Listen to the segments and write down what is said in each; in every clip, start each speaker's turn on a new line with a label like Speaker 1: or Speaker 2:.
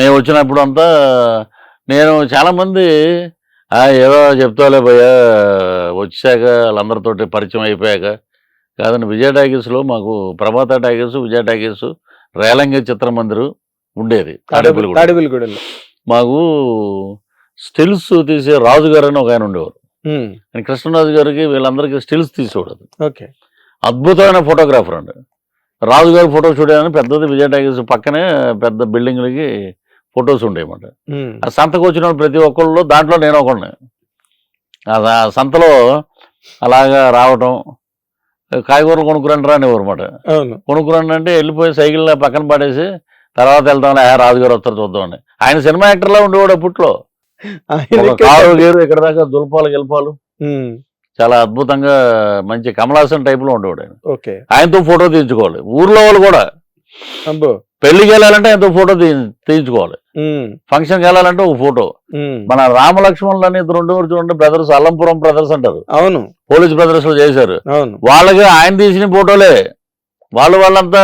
Speaker 1: మేము వచ్చినప్పుడు అంతా నేను చాలామంది "ఆ, ఏదో చెప్తాలే భయ్యా వచ్చాక వాళ్ళందరితోటి పరిచయం అయిపోయాక. కాదండి విజయ టాకీస్లో మాకు ప్రభాత టాకీస్ విజయ టాకీస్ రేలంగి చిత్రమందిరు ఉండేది.
Speaker 2: తాడేపల్లిగూడెంలో
Speaker 1: మాకు స్టిల్స్ తీసే రాజు గారు అని ఒక ఆయన ఉండేవారు. ఆయన కృష్ణరాజు గారికి వీళ్ళందరికీ స్టిల్స్ తీసేవాడు
Speaker 2: ఓకే.
Speaker 1: అద్భుతమైన ఫోటోగ్రాఫర్ అండి. రాజు గారి ఫోటో స్టూడియో అని పెద్దది విజయ టాకీస్ పక్కనే పెద్ద బిల్డింగ్లకి ఫొటోస్ ఉండేయన్నమాట
Speaker 2: ఉమ్,
Speaker 1: ఆ సంతకు వచ్చిన ప్రతి ఒక్కళ్ళు దాంట్లో నేను ఒకడిని. ఆ సంతలో అలాగా రావటం కాయగూరలు కొనుక్కురండి రా అనేవారు అనమాట కొనుక్కురండి అంటే వెళ్ళిపోయి సైకిల్ పక్కన పడేసి తర్వాత వెళ్తామని ఆ రాజుగారు వస్తారు చూద్దామని ఆయన సినిమా యాక్టర్లా ఉండేవాడు అప్పట్లో. కారు గీరు ఇక్కడ దాకా దుల్పాలు గెలుపాలు. చాలా అద్భుతంగా మంచి కమలాసన్ టైప్లో ఉండేవాడు ఆయన.
Speaker 2: ఓకే.
Speaker 1: ఆయనతో ఫోటో తీయించుకోవాలి. ఊర్లో వాళ్ళు కూడా. పెళ్ళికి వెళ్ళాలంటే ఆయనతో ఫోటో తీయించుకోవాలి. ఫంక్షన్కి వెళ్ళాలంటే ఒక ఫోటో. మన రామలక్ష్మణులు అని ఇద్దరు ఉండేవారు చూడండి బ్రదర్స్ అల్లంపురం బ్రదర్స్ అంటారు.
Speaker 2: అవును.
Speaker 1: పోలీస్ బ్రదర్స్లో చేశారు. వాళ్ళకి ఆయన తీసిన ఫోటోలే వాళ్ళు వాళ్ళంతా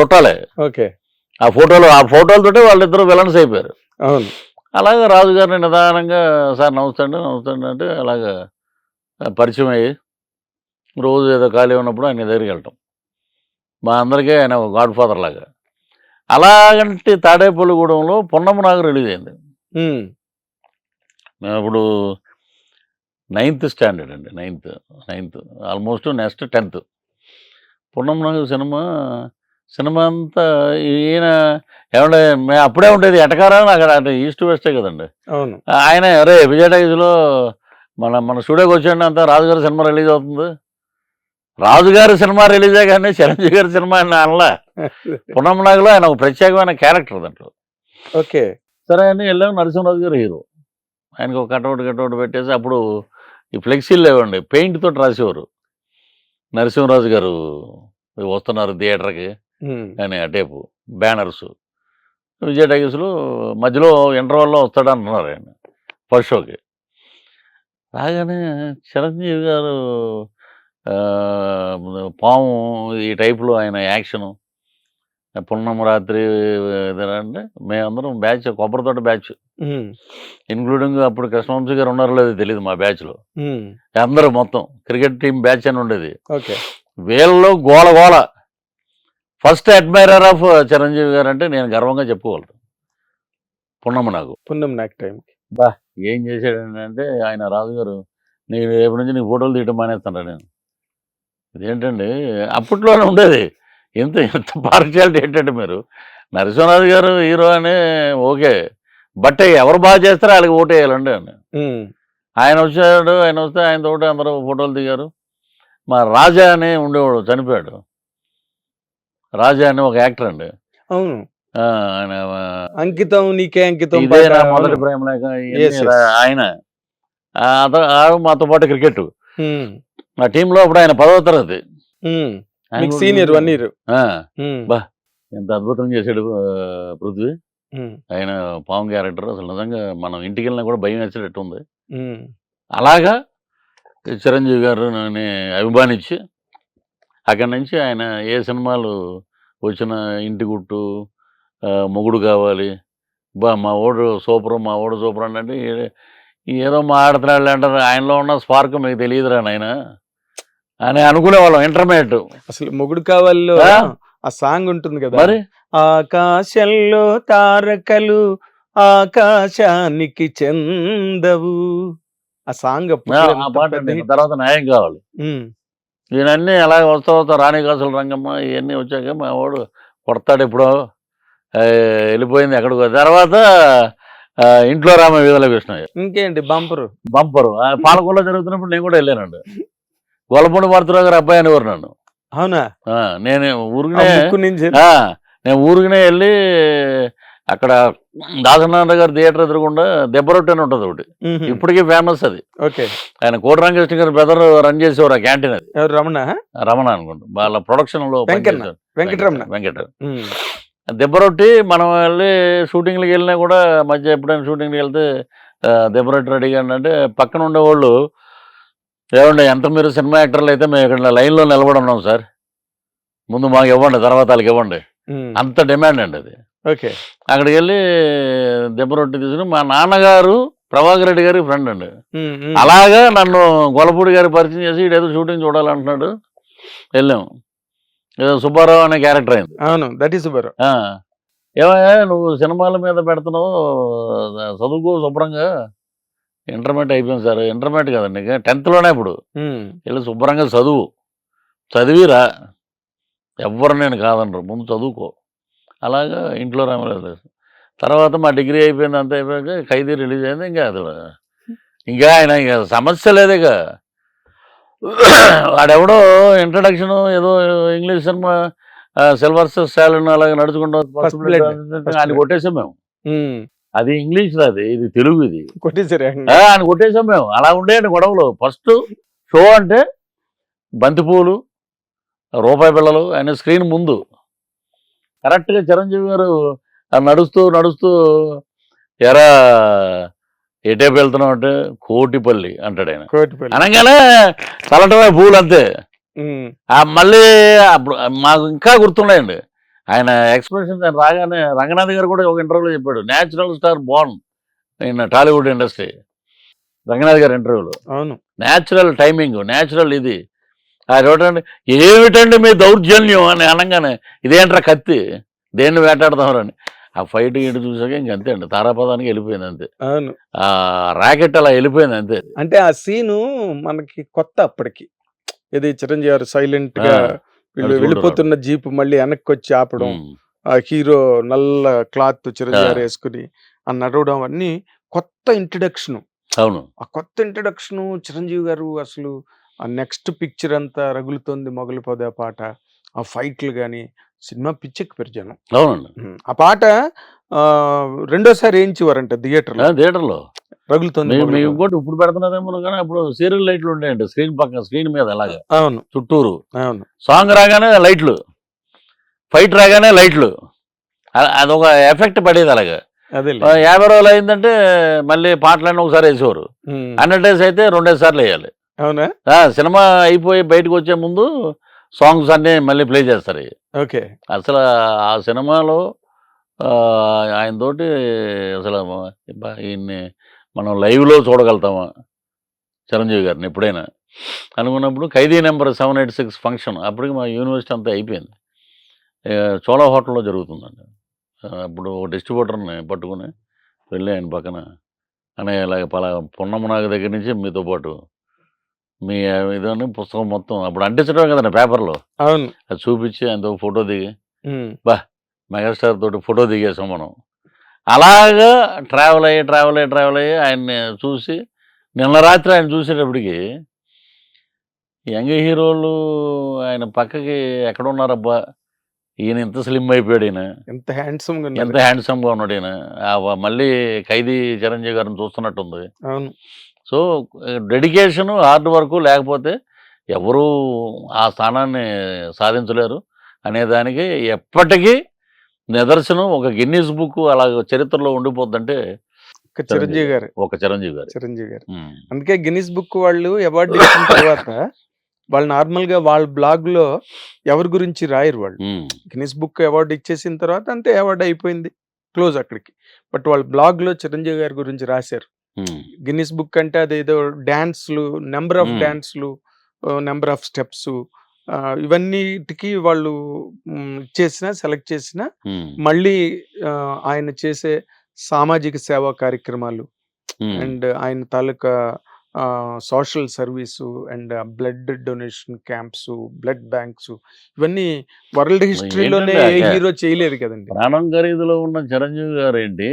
Speaker 1: చుట్టాలే.
Speaker 2: ఓకే.
Speaker 1: ఆ ఫోటోలు ఆ ఫోటోలతోటి వాళ్ళిద్దరు విలన్స్ అయిపోయారు.
Speaker 2: అవును.
Speaker 1: అలాగే రాజుగారిని నిదానంగా సార్ నమస్తే అండి నమస్తే అండి అంటే అలాగా పరిచయం అయ్యి రోజు ఏదో ఖాళీ ఉన్నప్పుడు ఆయన దగ్గరికి వెళ్ళటం మా అందరికీ ఆయన గాడ్ ఫాదర్ లాగా. అలాగంటే తాడేపల్లిగూడెంలో పొన్నమ్మ నాగు రిలీజ్ అయింది. మేము ఇప్పుడు నైన్త్ స్టాండర్డ్ అండి ninth ninth almost next tenth. Punnami Nagu cinema cinema అంతా ఈయన ఏమంటే మేము అప్పుడే ఉండేది ఎటకారా అక్కడ అంటే ఈస్ట్ వెస్టే కదండి.
Speaker 2: అవును.
Speaker 1: ఆయన అరే విజయ టైజ్లో మన మన స్టూడియోకి వచ్చాడు అంతా రాజుగారి సినిమా రిలీజ్ అవుతుంది. రాజుగారి సినిమా రిలీజే కానీ చిరంజీవి గారి సినిమా ఆయన అనలా. పున్నమ్మ నాగులో ఆయన ఒక ప్రత్యేకమైన క్యారెక్టర్ దాంట్లో
Speaker 2: ఓకే.
Speaker 1: సరే అని వెళ్ళాం నరసింహరాజు గారు హీరో. ఆయనకు ఒక కటౌట్ కటౌట్ పెట్టేసి అప్పుడు ఈ ఫ్లెక్సీలు లేవండి పెయింట్ తోటి రాసేవారు. నరసింహరాజు గారు వస్తున్నారు థియేటర్కి. అని ఆ టేపు బ్యానర్స్. విజయ టైగర్స్లో మధ్యలో ఇంటర్వల్లో వస్తాడు అంటున్నారు ఆయన ఫస్ట్ షోకి. రాగానే చిరంజీవి గారు పాము ఈ టైప్లో ఆయన యాక్షను పున్నమ రాత్రి అంటే మేమందరం బ్యాచ్ కొబ్బరితోట బ్యాచ్.
Speaker 2: ఉమ్,
Speaker 1: ఇన్క్లూడింగ్ అప్పుడు కృష్ణవంశీ గారు ఉన్నారో లేదో తెలియదు మా బ్యాచ్లో.
Speaker 2: ఉమ్,
Speaker 1: అందరూ మొత్తం క్రికెట్ టీం బ్యాచ్ అని ఉండేది.
Speaker 2: ఓకే.
Speaker 1: వీళ్ళలో గోల గోల. ఫస్ట్ అడ్మైరర్ ఆఫ్ చిరంజీవి గారు అంటే నేను గర్వంగా చెప్పుకోగలను. పున్నమ్మ నాకు.
Speaker 2: పుణ్యం నాకు టైం
Speaker 1: ఏం చేశాడంటే ఆయన రాజుగారు నేను రేపు నుంచి నీకు ఫోటోలు తీయటం మానేస్తాను నేను. ఇదేంటండి? అప్పట్లోనే ఉండేది. ఎంత ఎంత పార్షియాలిటీ ఏంటంటే మీరు? నరసింహరాజు గారు హీరో అని ఓకే. బట్ ఎవరు బాగా చేస్తారో వాళ్ళకి ఓటు వేయాలండి అని ఆయన వచ్చాడు ఆయన వస్తే ఆయన తోటి అందరూ ఫోటోలు దిగారు. మా రాజా అని ఉండేవాడు చనిపోయాడు. రాజా అని ఒక యాక్టర్ అండి.
Speaker 2: అవును.
Speaker 1: ఆ, ఆయన ఆ,
Speaker 2: అంకితం నీకే అంకితం
Speaker 1: మొదటి. ప్రేమ ఆయన. ఆ, ఆ మాతో పాటు క్రికెట్. మా టీంలో అప్పుడు ఆయన పదవ తరగతి.
Speaker 2: Senior one year.
Speaker 1: బా. ఎంత అద్భుతం చేశాడు పృథ్వీ. ఆయన పాము క్యారెక్టర్. అసలు నిజంగా మనం ఇంటికి వెళ్ళినా కూడా భయం వేసేటట్టు ఉంది. అలాగా చిరంజీవి గారు నన్ను అభిమానించి అక్కడి నుంచి ఆయన ఏ సినిమాలు వచ్చిన ఇంటి గుట్టు మొగుడు కావాలి బా మా ఓడు సూపర్ మా ఓడు సూపర్ అంటే ఏదో మా ఆడుతున్నాడు అంటారు. ఆయనలో ఉన్న స్పార్క్ మీకు తెలియదురా నాయన. అని అనుకునేవాళ్ళం ఇంటర్మీడియట్
Speaker 2: అసలు మొగుడు కావాలో
Speaker 1: ఆ?
Speaker 2: సాంగ్ ఉంటుంది కదా.
Speaker 1: మరి?
Speaker 2: ఆకాశంలో తారకలు ఆకాశానికి చెందవు. ఆ సాంగ్
Speaker 1: ఆ పాట. తర్వాత న్యాయం కావాలి. ఈయనన్నీ అలా వస్తా వస్తా రాణికాసుల రంగమ్మ ఇవన్నీ వచ్చాక మా వాడు కొడతాడు ఎప్పుడో. ఆ, వెళ్ళిపోయింది ఎక్కడికో. తర్వాత ఇంట్లో రామ వీధుల కృష్ణయ్య
Speaker 2: ఇంకేంటి బంపరు?
Speaker 1: బంపరు. ఆ, పాలకొల్లో జరుగుతున్నప్పుడు నేను కూడా వెళ్ళానండి. గొల్లపూడి మారుతురావు గారు అబ్బాయి అనేవారు నన్ను.
Speaker 2: అవునా?
Speaker 1: నేను ఊరికనే
Speaker 2: నుంచి.
Speaker 1: నేను ఊరికనే వెళ్ళి అక్కడ దాసనారాయణ గారి థియేటర్ ఎదురుగుండా దెబ్బరొట్టి అని ఉంటుంది ఒకటి. ఇప్పటికీ ఫేమస్ అది.
Speaker 2: ఓకే.
Speaker 1: ఆయన కోటరామకృష్ణ గారి బ్రదర్ రన్ చేసేవారు ఆ క్యాంటీన్ అది.
Speaker 2: రమణ?
Speaker 1: రమణ అనుకుంటా. వాళ్ళ ప్రొడక్షన్లో.
Speaker 2: వెంకటరమణ.
Speaker 1: వెంకట
Speaker 2: ఉమ్,
Speaker 1: దెబ్బరొట్టి మనం వెళ్ళి షూటింగ్లకి వెళ్ళినా కూడా మధ్య ఎప్పుడైనా షూటింగ్కి వెళ్తే దెబ్బరొట్టి రెడీగా అంటే పక్కన ఉండేవాళ్ళు ఏమండి ఎంత మీరు సినిమా యాక్టర్లు అయితే మేము ఇక్కడ లైన్లో నిలబడి ఉన్నాం సార్. ముందు మాకు ఇవ్వండి తర్వాత వాళ్ళకి ఇవ్వండి. అంత డిమాండ్ అండి అది.
Speaker 2: ఓకే.
Speaker 1: అక్కడికి వెళ్ళి దెబ్బ రొట్టె తీసుకుని మా నాన్నగారు ప్రభాకర్ రెడ్డి గారి ఫ్రెండ్ అండి. అలాగా నన్ను గొల్లపూడి గారి పరిచయం చేసి ఏదో షూటింగ్ చూడాలంటున్నాడు. వెళ్ళాం. ఏదో సుబ్బారావు అనే క్యారెక్టర్ అయింది.
Speaker 2: అవును దట్ ఈస్
Speaker 1: ఆ, ఏమయ్యా నువ్వు సినిమాల మీద పెడుతున్నావు చదువుకో శుభ్రంగా. ఇంటర్మీడియట్ అయిపోయింది సార్. ఇంటర్మీడియట్ కదండి. ఇక టెన్త్లోనే ఇప్పుడు. వెళ్ళి శుభ్రంగా చదువు. చదివిరా. ఎవ్వరు నేను కాదనరు. ముందు చదువుకో. అలాగా ఇంట్లో రామలేదు తర్వాత మా డిగ్రీ అయిపోయింది అంత అయిపోయాక ఖైదీ రిలీజ్ అయింది. ఇంకా అది ఇంకా ఆయన ఇంకా సమస్య లేదు ఇక. వాడెవడో ఇంట్రడక్షన్ ఏదో ఇంగ్లీష్ సినిమా సిల్వర్ స్టాలిన్ అలాగే నడుచుకుంటూ ఆయన. కొట్టేసాం మేము. అది ఇంగ్లీష్ అది ఇది తెలుగు ఇది
Speaker 2: కొట్టేసరి
Speaker 1: ఆ, ఆయన కొట్టేసాం మేము. అలా ఉండేయండి గొడవలు. ఫస్ట్ షో అంటే బంతిపూలు రూపాయి పిల్లలు ఆయన స్క్రీన్ ముందు. కరెక్ట్గా చిరంజీవి గారు నడుస్తూ నడుస్తూ ఎరా ఎటేపు వెళ్తున్నావు అంటే కోటిపల్లి అంటాడు ఆయన.
Speaker 2: కోటిపల్లి.
Speaker 1: అనగానే చల్లటమే పూలు అంతే. మళ్ళీ అప్పుడు మాకు ఇంకా గుర్తున్నాయండి. ఆయన ఎక్స్ప్రెషన్ రాగానే రంగనాథ్ గారు కూడా ఒక ఇంటర్వ్యూలో చెప్పాడు natural star born in Tollywood industry. Ranganath garu ఇంటర్వ్యూలో.
Speaker 2: అవును.
Speaker 1: న్యాచురల్ టైమింగ్ న్యాచురల్ ఇది. ఆ చూడండి ఏమిటండి మీ దౌర్జన్యం? అని అనగానే ఇదేంట్రా కత్తి? దేన్ని వేటాడతామని ఆ ఫైట్ ఇటు చూసాక ఇంక అంతే అండి తారాపదానికి వెళ్ళిపోయింది అంతే.
Speaker 2: అవును.
Speaker 1: ఆ రాకెట్ అలా వెళ్ళిపోయింది అంతే.
Speaker 2: అంటే ఆ సీను మనకి కొత్త అప్పటికి. ఇది చిరంజీవి గారు
Speaker 1: సైలెంట్గా
Speaker 2: వీళ్ళు వెళ్ళిపోతున్న జీప్ మళ్ళీ వెనక్కి వచ్చి ఆపడం ఆ హీరో నల్ల క్లాత్ చిరంజీవి వేసుకుని ఆ నడవడం అన్ని కొత్త ఇంట్రడక్షన్
Speaker 1: అవును.
Speaker 2: ఆ కొత్త ఇంట్రడక్షన్ చిరంజీవి గారు అసలు ఆ నెక్స్ట్ పిక్చర్ అంతా రగులుతోంది మొగలు పొద పాట. ఆ ఫైట్లు కానీ సినిమా పిచ్చెక్కి పెరిచాను
Speaker 1: అవునండి.
Speaker 2: ఆ పాట రెండోసారి వేయించేవారంట థియేటర్లో.
Speaker 1: ఆ, థియేటర్లో
Speaker 2: రగులుతోంది.
Speaker 1: ఇంకోటి ఇప్పుడు పెడుతున్నారేమో కానీ అప్పుడు సీరియల్ లైట్లు ఉండేయండి స్క్రీన్ పక్కన స్క్రీన్ మీద అలాగా.
Speaker 2: అవును.
Speaker 1: చుట్టూరు.
Speaker 2: అవును.
Speaker 1: సాంగ్ రాగానే లైట్లు. ఫైట్ రాగానే లైట్లు. అదొక ఎఫెక్ట్ పడేది అలాగా. యాభై రోజులు అయిందంటే మళ్ళీ పాటలన్నీ ఒకసారి వేసేవారు. హండ్రెడ్ డేస్ అయితే రెండేసి సార్లు వేయాలి.
Speaker 2: అవునా?
Speaker 1: ఆ, సినిమా అయిపోయి బయటకు వచ్చే ముందు సాంగ్స్ అన్నీ మళ్ళీ ప్లే చేస్తారు.
Speaker 2: ఓకే.
Speaker 1: అసలు ఆ సినిమాలో ఆ, ఆయనతోటి అసలు బా- ఈయన్ని మనం లైవ్లో చూడగలుగుతామా? చిరంజీవి గారిని ఎప్పుడైనా. అనుకున్నప్పుడు Khaidi number seven eight six function అప్పటికి మా యూనివర్సిటీ అంతా అయిపోయింది. చోళా హోటల్లో జరుగుతుందండి. అప్పుడు ఒక డిస్ట్రిబ్యూటర్ని పట్టుకుని వెళ్ళి ఆయన పక్కన అనే ఇలాగ పలా పున్నమనాగ దగ్గర నుంచి మీతో పాటు మీ ఇదని పుస్తకం మొత్తం అప్పుడు అంటించడం కదండి పేపర్లో.
Speaker 2: అవును.
Speaker 1: అది చూపించి ఆయనతో ఫోటో దిగి
Speaker 2: ఉమ్,
Speaker 1: మెగాస్టార్ తోటి ఫోటో దిగేసాం మనం. అలాగా ట్రావెల్ అయ్యి ట్రావెల్ అయ్యి ట్రావెల్ అయ్యి ఆయన్ని చూసి నిన్న రాత్రి ఆయన చూసేటప్పటికి యంగ్ హీరోలు ఆయన పక్కకి ఎక్కడ ఉన్నారబ్బా ఈయన ఇంత స్లిమ్ అయిపోయాడు ఈయన.
Speaker 2: ఎంత హ్యాండ్సమ్గా
Speaker 1: ఎంత హ్యాండ్సమ్గా ఉన్నాడు ఈయన. మళ్ళీ ఖైదీ చిరంజీవి గారిని చూస్తున్నట్టుంది.
Speaker 2: అవును.
Speaker 1: సో డెడికేషను హార్డ్ వర్క్ లేకపోతే ఎవరు ఆ స్థానాన్ని సాధించలేరు అనే దానికి ఎప్పటికీ నిదర్శనం ఒక గిన్నీస్ బుక్ అలా చరిత్రలో ఉండిపోద్దంటే
Speaker 2: ఒక చిరంజీవి గారు
Speaker 1: ఒక చిరంజీవి గారు
Speaker 2: చిరంజీవి గారు. అందుకే గిన్నిస్ బుక్ వాళ్ళు అవార్డు ఇచ్చిన తర్వాత వాళ్ళు నార్మల్గా వాళ్ళ బ్లాగ్లో ఎవరి గురించి రాయరు వాళ్ళు. గిన్నిస్ బుక్ అవార్డు ఇచ్చేసిన తర్వాత అంతే అవార్డు అయిపోయింది క్లోజ్ అక్కడికి బట్ వాళ్ళ బ్లాగ్లో చిరంజీవి గారి గురించి రాశారు. గిన్నిస్ బుక్ అంటే అదేదో డాన్స్లు నెంబర్ ఆఫ్. డాన్స్లు నెంబర్ ఆఫ్ స్టెప్స్ ఇవన్నిటికి వాళ్ళు చేసిన సెలెక్ట్ చేసిన. మళ్ళీ ఆయన చేసే సామాజిక సేవా కార్యక్రమాలు. అండ్ ఆయన తాలూకా social service and blood donation camps blood banks ఇవన్నీ వరల్డ్ హిస్టరీలోనే ఏ హీరో చేయలేదు కదండి.
Speaker 1: ప్రాణం ఖరీదులో ఉన్న చిరంజీవి గారు ఏంటి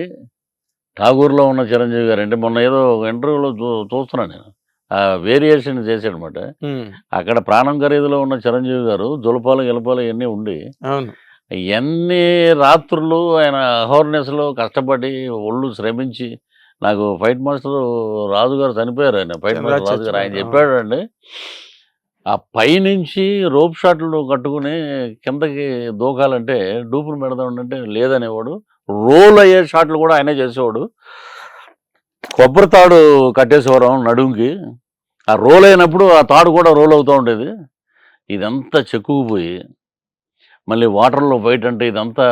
Speaker 1: ఠాగూర్లో ఉన్న చిరంజీవి గారు ఏంటి మొన్న ఏదో ఇంటర్వ్యూలో చూస్తున్నాను నేను. వేరియేషన్ చేశాడనమాట. అక్కడ ప్రాణం ఖరీదులో ఉన్న చిరంజీవి గారు జులపాలు గెలపాలు ఇవన్నీ ఉండి ఎన్ని రాత్రులు ఆయన అహోర్నెస్లో కష్టపడి ఒళ్ళు శ్రమించి నాకు ఫైట్ మాస్టర్ రాజు గారు చనిపోయారు ఆయన. ఫైట్ మాస్టర్ రాజు గారు. ఆయన చెప్పాడు అండి ఆ పైనుంచి రోప్ షాట్లు కట్టుకుని కిందకి దూకాలంటే డూపులు పెడదామంటే లేదనేవాడు. రోల్ అయ్యే షాట్లు కూడా ఆయనే చేసేవాడు. కొబ్బరి తాడు కట్టేసేవారు నడుంకి. ఆ రోల్ అయినప్పుడు ఆ తాడు కూడా రోల్ అవుతూ ఉండేది. ఇదంతా చెక్కుకుపోయి మళ్ళీ వాటర్లో బయట అంటే ఇదంతా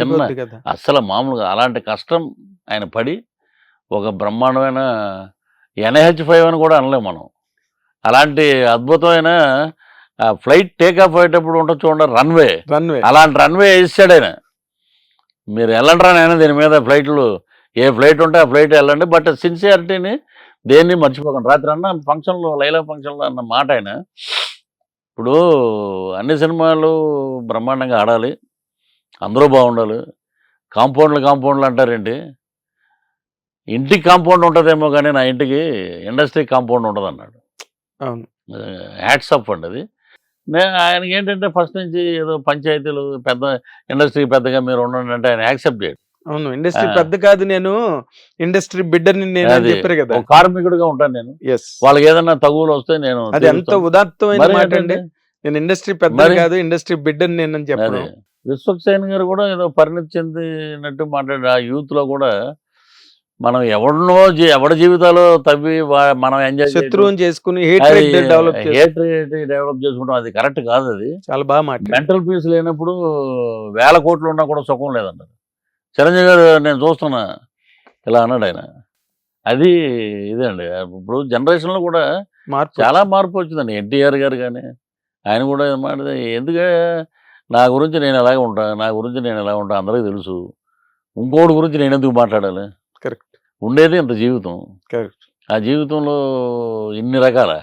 Speaker 1: చిన్న అస్సలు మామూలుగా అలాంటి కష్టం ఆయన పడి ఒక బ్రహ్మాండమైన ఎన్హెచ్ ఫైవ్ అని కూడా అనలేం మనం. అలాంటి అద్భుతమైన ఫ్లైట్ టేక్ ఆఫ్ అయ్యేటప్పుడు ఉంటుంది చూడండి రన్వే.
Speaker 2: రన్వే.
Speaker 1: అలాంటి రన్వే వేసాడు ఆయన. మీరు వెళ్ళండి ఆయన దీని మీద ఫ్లైట్లు ఏ ఫ్లైట్ ఉంటే ఆ ఫ్లైట్ వెళ్ళండి. బట్ సిన్సియారిటీని దేన్ని మర్చిపోకండి. రాత్రి అన్న ఫంక్షన్లో లైలా ఫంక్షన్లో అన్న మాట ఆయన. ఇప్పుడు అన్ని సినిమాలు బ్రహ్మాండంగా ఆడాలి. అందరూ బాగుండాలి. కాంపౌండ్లు కాంపౌండ్లు అంటారేంటి? ఇంటికి కాంపౌండ్ ఉంటుందేమో కానీ నా ఇంటికి ఇండస్ట్రీ కాంపౌండ్ ఉండదు అన్నాడు
Speaker 2: అవును
Speaker 1: హ్యాట్స్ అప్ అండి అది. నే- ఆయనకి ఏంటంటే ఫస్ట్ నుంచి ఏదో పంచాయతీలు పెద్ద ఇండస్ట్రీ పెద్దగా మీరు ఉండండి అంటే ఆయన యాక్సెప్ట్ చేయడు.
Speaker 2: అవును. ఇండస్ట్రీ. పెద్ద కాదు నేను. ఇండస్ట్రీ బిడ్డని నేను అని చెప్పారు కదా.
Speaker 1: కార్మికుడిగా ఉంటాను నేను.
Speaker 2: ఎస్
Speaker 1: వాళ్ళకి ఏదైనా తగువులు వస్తే నేను
Speaker 2: అది ఎంత. ఉదాత్తమైన మాట అండి? నేను ఇండస్ట్రీ పెద్ద కాదు ఇండస్ట్రీ బిడ్డని నేను అని చెప్పడం
Speaker 1: అదే. విశ్వక్సేన్ గారు కూడా ఏదో పరిణతి చెందినట్టు మాట్లాడారు. ఆ యూత్లో కూడా మనం ఎవరినో జీ- ఎవరి జీవితాలు తవ్వి మనం ఎంజాయ్
Speaker 2: శత్రువుని చేసుకుని డెవలప్
Speaker 1: డెవలప్ చేసుకుంటాం. అది కరెక్ట్ కాదు అది.
Speaker 2: చాలా బాగా
Speaker 1: మెంటల్ పీస్ లేనప్పుడు వేల కోట్లు ఉన్నా కూడా సుఖం లేదన్నారు. చిరంజీవి గారు నేను చూస్తున్నా. ఇలా అన్నాడు ఆయన. అది ఇదే అండి ఇప్పుడు జనరేషన్లో కూడా చాలా మార్పు వచ్చిందండి. ఎన్టీఆర్ గారు కానీ ఆయన కూడా మాట ఎందుకే నా గురించి నేను ఎలాగ ఉంటా నా గురించి నేను ఎలా ఉంటా అందరికీ తెలుసు. ఇంకోటి గురించి నేను ఎందుకు మాట్లాడాలి?
Speaker 2: కరెక్ట్.
Speaker 1: ఉండేది ఇంత జీవితం.
Speaker 2: కరెక్ట్.
Speaker 1: ఆ జీవితంలో ఇన్ని రకాల?